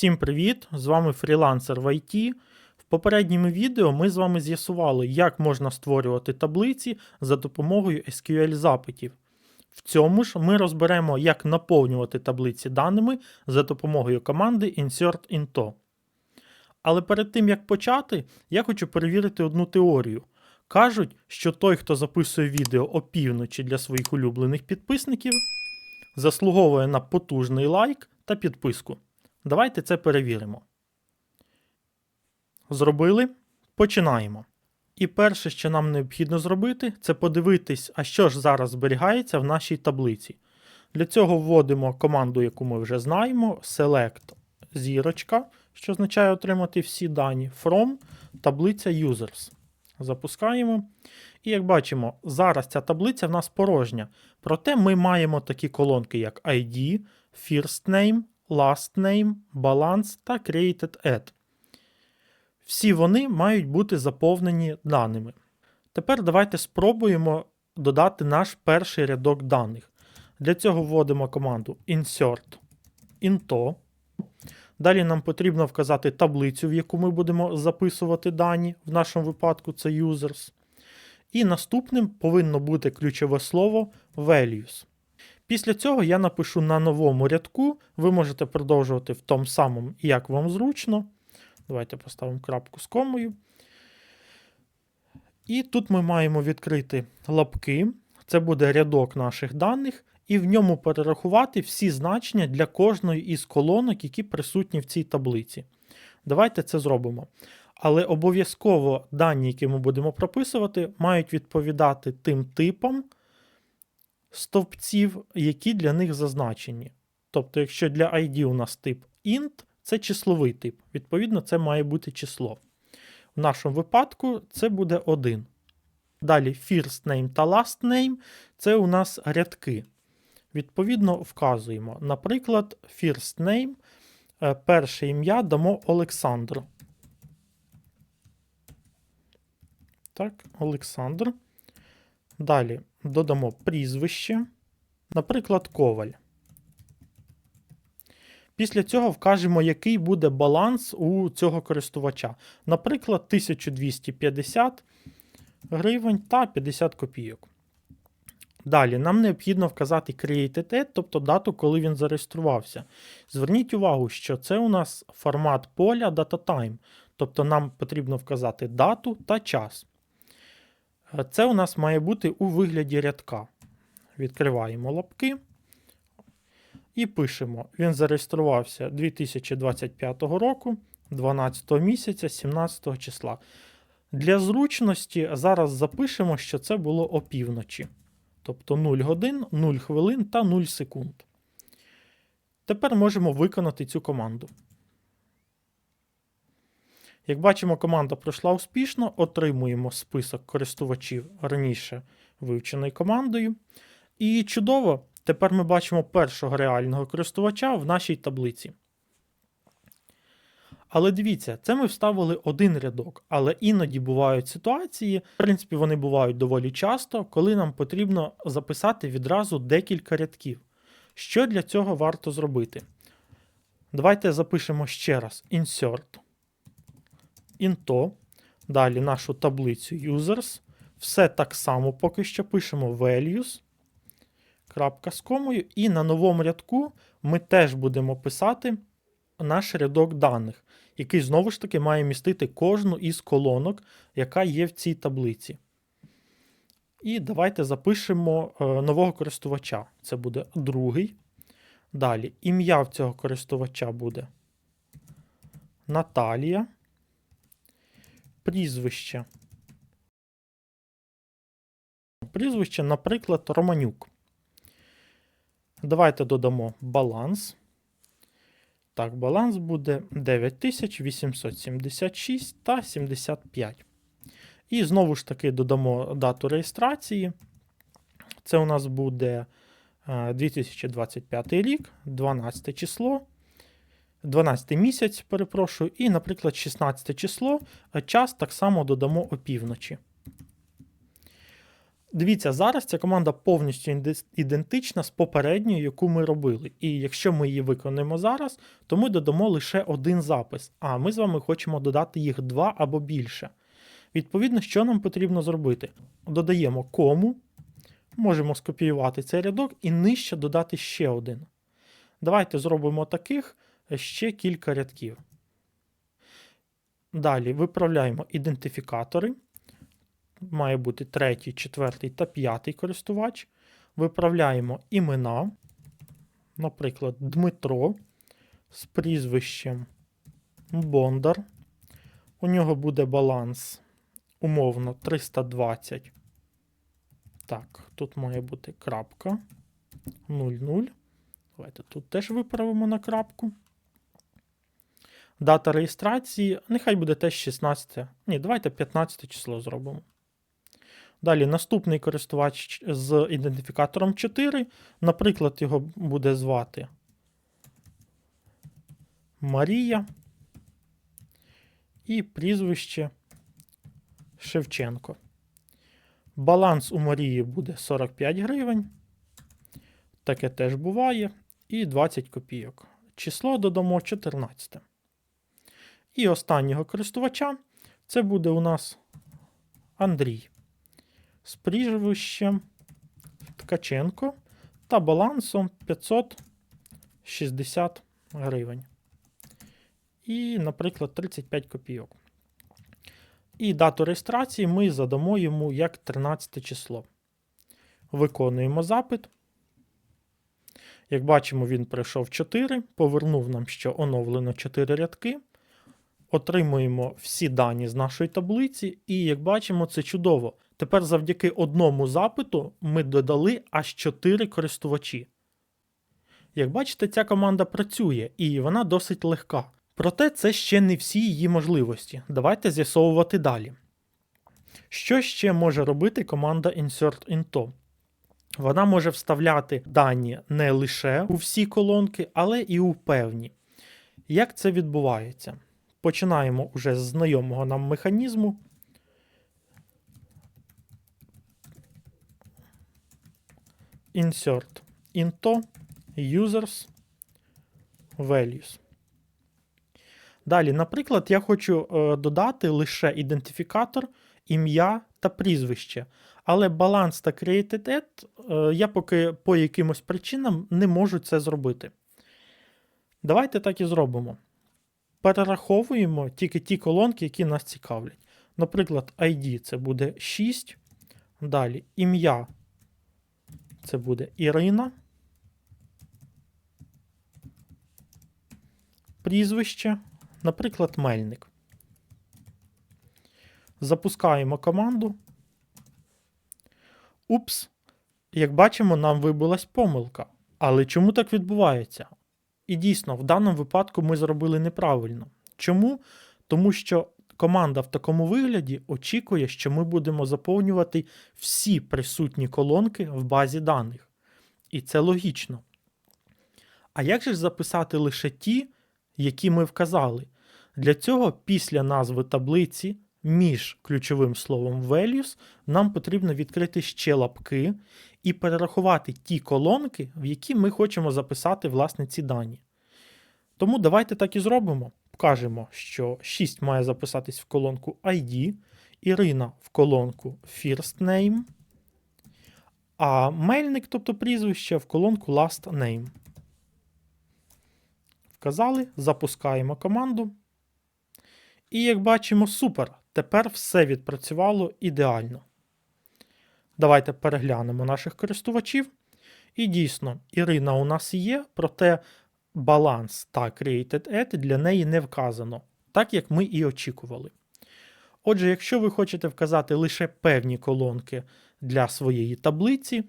Всім привіт! З вами фрілансер в IT. В попередньому відео ми з вами з'ясували, як можна створювати таблиці за допомогою SQL запитів. В цьому ж ми розберемо, як наповнювати таблиці даними за допомогою команди insert into. Але перед тим як почати, я хочу перевірити одну теорію. Кажуть, що той, хто записує відео опівночі для своїх улюблених підписників, заслуговує на потужний лайк та підписку. Давайте це перевіримо. Зробили. Починаємо. І перше, що нам необхідно зробити, це подивитись, а що ж зараз зберігається в нашій таблиці. Для цього вводимо команду, яку ми вже знаємо: select зірочка, що означає отримати всі дані, from таблиця users. Запускаємо. І як бачимо, зараз ця таблиця в нас порожня. Проте ми маємо такі колонки, як ID, first name, last name, balance та created add. Всі вони мають бути заповнені даними. Тепер давайте спробуємо додати наш перший рядок даних. Для цього вводимо команду insert into. Далі нам потрібно вказати таблицю, в яку ми будемо записувати дані, в нашому випадку це users. І наступним повинно бути ключове слово values. Після цього я напишу на новому рядку. Ви можете продовжувати в тому самому, як вам зручно. Давайте поставимо крапку з комою. І тут ми маємо відкрити лапки. Це буде рядок наших даних, і в ньому перерахувати всі значення для кожної із колонок, які присутні в цій таблиці. Давайте це зробимо. Але обов'язково дані, які ми будемо прописувати, мають відповідати тим типам стовпців, які для них зазначені. Тобто, якщо для ID у нас тип int, це числовий тип. Відповідно, це має бути число. В нашому випадку це буде 1. Далі first name та last name це у нас рядки. Відповідно, вказуємо. Наприклад, first name, е, перше ім'я дамо Олександр. Так, Олександр. Далі додамо прізвище, наприклад, коваль. Після цього вкажемо, який буде баланс у цього користувача. Наприклад, 1250 гривень та 50 копійок. Далі нам необхідно вказати created тобто дату, коли він зареєструвався. Зверніть увагу, що це у нас формат поля DataTime, тобто нам потрібно вказати дату та час. Це у нас має бути у вигляді рядка. Відкриваємо лапки і пишемо: він зареєструвався 2025 року, 12 місяця, 17 числа. Для зручності зараз запишемо, що це було опівночі. Тобто 0 годин, 0 хвилин та 0 секунд. Тепер можемо виконати цю команду. Як бачимо, команда пройшла успішно, отримуємо список користувачів раніше вивчений командою. І чудово, тепер ми бачимо першого реального користувача в нашій таблиці. Але дивіться, це ми вставили один рядок, але іноді бувають ситуації, в принципі, вони бувають доволі часто, коли нам потрібно записати відразу декілька рядків. Що для цього варто зробити? Давайте запишемо ще раз insert into, далі нашу таблицю users. Все так само поки що пишемо values. Крапка з комою, і на новому рядку ми теж будемо писати наш рядок даних, який знову ж таки має містити кожну із колонок, яка є в цій таблиці. І давайте запишемо е, нового користувача. Це буде другий. Далі ім'я в цього користувача буде Наталія. Прізвище. Прізвище, наприклад, Романюк. Давайте додамо баланс. Так, баланс буде 9876 та 75. І знову ж таки додамо дату реєстрації. Це у нас буде 2025 рік, 12 число. 12 місяць, перепрошую, і, наприклад, 16 число, час так само додамо опівночі. Дивіться, зараз ця команда повністю ідентична з попередньою, яку ми робили. І якщо ми її виконуємо зараз, то ми додамо лише один запис, а ми з вами хочемо додати їх два або більше. Відповідно, що нам потрібно зробити? Додаємо кому, можемо скопіювати цей рядок і нижче додати ще один. Давайте зробимо таких ще кілька рядків. Далі виправляємо ідентифікатори. Має бути третій, четвертий та п'ятий користувач. Виправляємо імена. Наприклад, Дмитро з прізвищем Бондар. У нього буде баланс умовно 320. Так, тут має бути крапка 00. Давайте тут теж виправимо на крапку. Дата реєстрації, нехай буде теж 16. Ні, давайте 15 число зробимо. Далі наступний користувач з ідентифікатором 4. Наприклад, його буде звати Марія. І прізвище Шевченко. Баланс у Марії буде 45 гривень. Таке теж буває. І 20 копійок. Число додамо 14. І останнього користувача це буде у нас Андрій з прізвищем Ткаченко та балансом 560 гривень. І, наприклад, 35 копійок. І дату реєстрації ми задамо йому як 13 число. Виконуємо запит. Як бачимо, він пройшов 4, повернув нам, що оновлено 4 рядки. Отримуємо всі дані з нашої таблиці, і як бачимо, це чудово. Тепер завдяки одному запиту ми додали аж 4 користувачі. Як бачите, ця команда працює і вона досить легка. Проте це ще не всі її можливості. Давайте з'ясовувати далі. Що ще може робити команда Insert Into? Вона може вставляти дані не лише у всі колонки, але і у певні. Як це відбувається? Починаємо уже з знайомого нам механізму. Insert into users values. Далі, наприклад, я хочу е, додати лише ідентифікатор, ім'я та прізвище. Але баланс та created add е, я поки по якимось причинам не можу це зробити. Давайте так і зробимо. Перераховуємо тільки ті колонки, які нас цікавлять. Наприклад, ID це буде 6. Далі ім'я це буде Ірина. Прізвище, наприклад, Мельник. Запускаємо команду. Упс. Як бачимо, нам вибилась помилка. Але чому так відбувається? І дійсно, в даному випадку ми зробили неправильно. Чому? Тому що команда в такому вигляді очікує, що ми будемо заповнювати всі присутні колонки в базі даних. І це логічно. А як же ж записати лише ті, які ми вказали? Для цього після назви таблиці між ключовим словом values нам потрібно відкрити ще лапки і перерахувати ті колонки, в які ми хочемо записати власне ці дані. Тому давайте так і зробимо. Вкажемо, що 6 має записатись в колонку ID, Ірина в колонку First Name, а мельник, тобто прізвище, в колонку Last Name. Вказали, запускаємо команду. І як бачимо, супер. Тепер все відпрацювало ідеально. Давайте переглянемо наших користувачів. І дійсно, Ірина у нас є, проте баланс та Created Add для неї не вказано, так як ми і очікували. Отже, якщо ви хочете вказати лише певні колонки для своєї таблиці,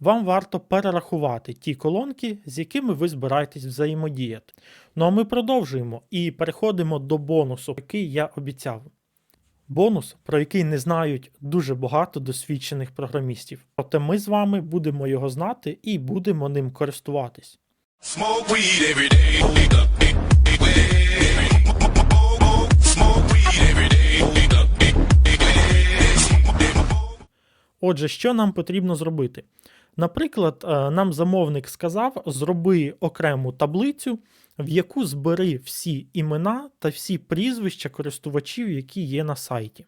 вам варто перерахувати ті колонки, з якими ви збираєтесь взаємодіяти. Ну а ми продовжуємо і переходимо до бонусу, який я обіцяв. Бонус, про який не знають дуже багато досвідчених програмістів. Проте ми з вами будемо його знати і будемо ним користуватись. Отже, що нам потрібно зробити? Наприклад, е, нам замовник сказав, зроби окрему таблицю, в яку збери всі імена та всі прізвища користувачів, які є на сайті.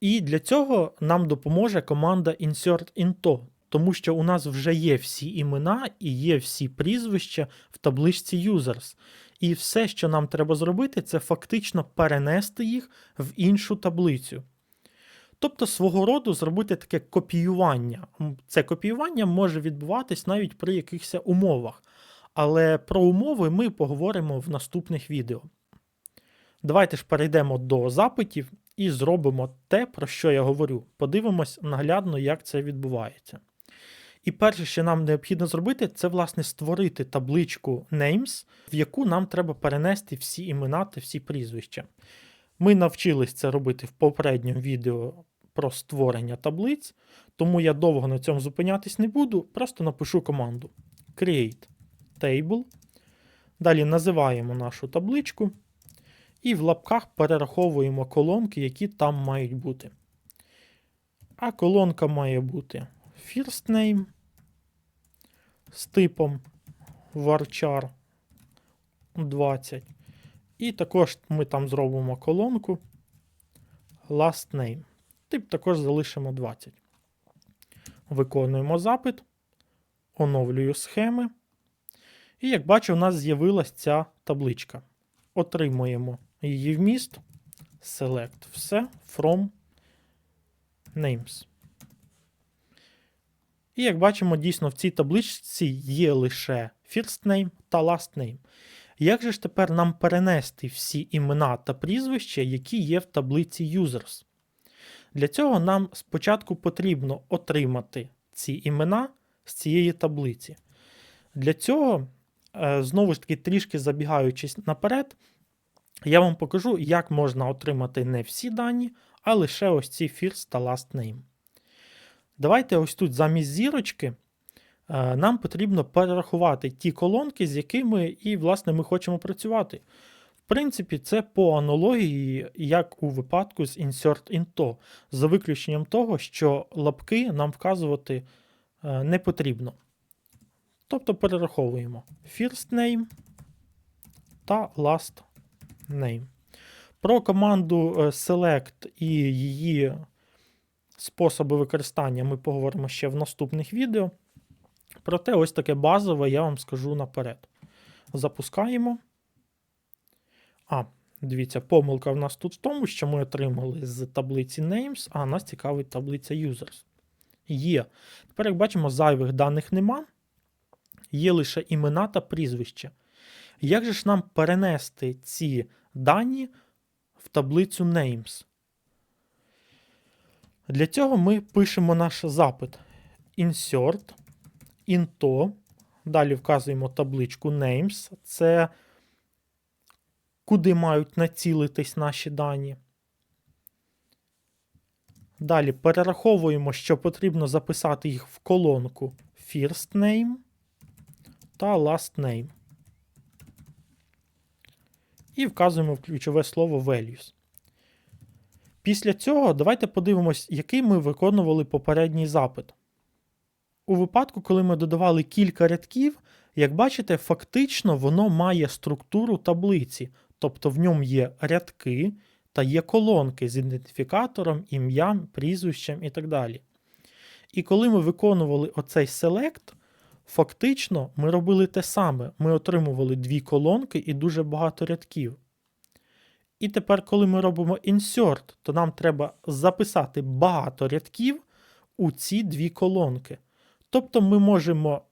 І для цього нам допоможе команда insert_into, тому що у нас вже є всі імена і є всі прізвища в табличці users. І все, що нам треба зробити, це фактично перенести їх в іншу таблицю. Тобто свого роду зробити таке копіювання. Це копіювання може відбуватись навіть при якихось умовах. Але про умови ми поговоримо в наступних відео. Давайте ж перейдемо до запитів і зробимо те, про що я говорю. Подивимось наглядно, як це відбувається. І перше, що нам необхідно зробити, це власне створити табличку names, в яку нам треба перенести всі імена та всі прізвища. Ми навчились це робити в попередньому відео про створення таблиць, тому я довго на цьому зупинятись не буду, просто напишу команду create table. Далі називаємо нашу табличку і в лапках перераховуємо колонки, які там мають бути. А колонка має бути first name з типом varchar 20. І також ми там зробимо колонку last name. Тип також залишимо 20. Виконуємо запит, оновлюю схеми. І як бачу, у нас з'явилась ця табличка. Отримуємо її вміст. Select все from names. І як бачимо, дійсно в цій табличці є лише first name та last name. Як же ж тепер нам перенести всі імена та прізвища, які є в таблиці users? Для цього нам спочатку потрібно отримати ці імена з цієї таблиці. Для цього, е, знову ж таки, трішки забігаючись наперед, я вам покажу, як можна отримати не всі дані, а лише ось ці first та last name. Давайте ось тут замість зірочки е, нам потрібно перерахувати ті колонки, з якими і, власне, ми хочемо працювати. В принципі, це по аналогії, як у випадку з insert into, за виключенням того, що лапки нам вказувати е, не потрібно. Тобто перераховуємо first name та last name. Про команду е, select і її способи використання ми поговоримо ще в наступних відео. Проте, ось таке базове я вам скажу наперед. Запускаємо. А, дивіться, помилка в нас тут в тому, що ми отримали з таблиці names, а нас цікавить таблиця users. Є. Тепер, як бачимо, зайвих даних нема. Є лише імена та прізвища. Як же ж нам перенести ці дані в таблицю names? Для цього ми пишемо наш запит insert, into, далі вказуємо табличку names, це куди мають націлитись наші дані. Далі перераховуємо, що потрібно записати їх в колонку first name та last name. І вказуємо в ключове слово values. Після цього давайте подивимось, який ми виконували попередній запит. У випадку, коли ми додавали кілька рядків, як бачите, фактично воно має структуру таблиці, тобто в ньому є рядки та є колонки з ідентифікатором, ім'ям, прізвищем і так далі. І коли ми виконували оцей select, фактично ми робили те саме. Ми отримували дві колонки і дуже багато рядків. І тепер, коли ми робимо insert, то нам треба записати багато рядків у ці дві колонки. Тобто ми можемо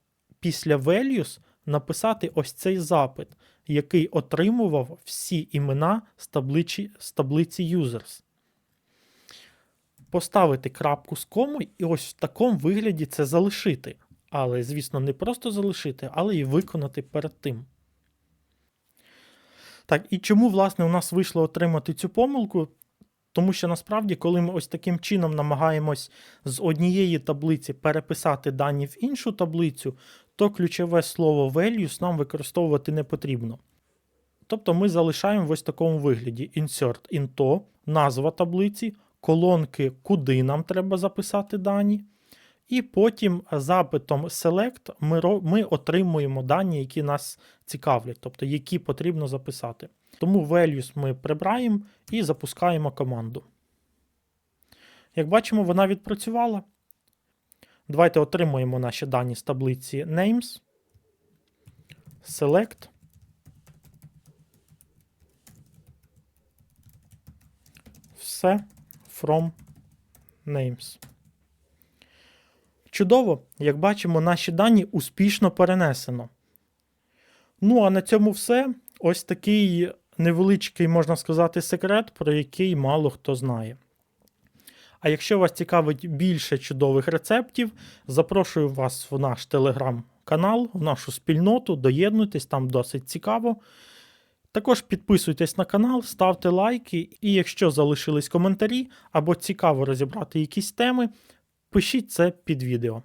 після values написати ось цей запит, який отримував всі імена з таблиці, з таблиці users. Поставити крапку з кому і ось в такому вигляді це залишити. Але, звісно, не просто залишити, але і виконати перед тим. Так, і чому, власне, у нас вийшло отримати цю помилку? Тому що насправді, коли ми ось таким чином намагаємось з однієї таблиці переписати дані в іншу таблицю, то ключове слово values нам використовувати не потрібно. Тобто ми залишаємо в ось такому вигляді insert into, назва таблиці, колонки, куди нам треба записати дані. І потім запитом Select ми, ми отримуємо дані, які нас цікавлять, тобто які потрібно записати. Тому values ми прибираємо і запускаємо команду. Як бачимо, вона відпрацювала. Давайте отримуємо наші дані з таблиці names. Select. Все from names. Чудово, як бачимо, наші дані успішно перенесено. Ну, а на цьому все. Ось такий невеличкий, можна сказати, секрет, про який мало хто знає. А якщо вас цікавить більше чудових рецептів, запрошую вас в наш телеграм-канал, в нашу спільноту, доєднуйтесь, там досить цікаво. Також підписуйтесь на канал, ставте лайки, і якщо залишились коментарі або цікаво розібрати якісь теми, пишіть це під відео.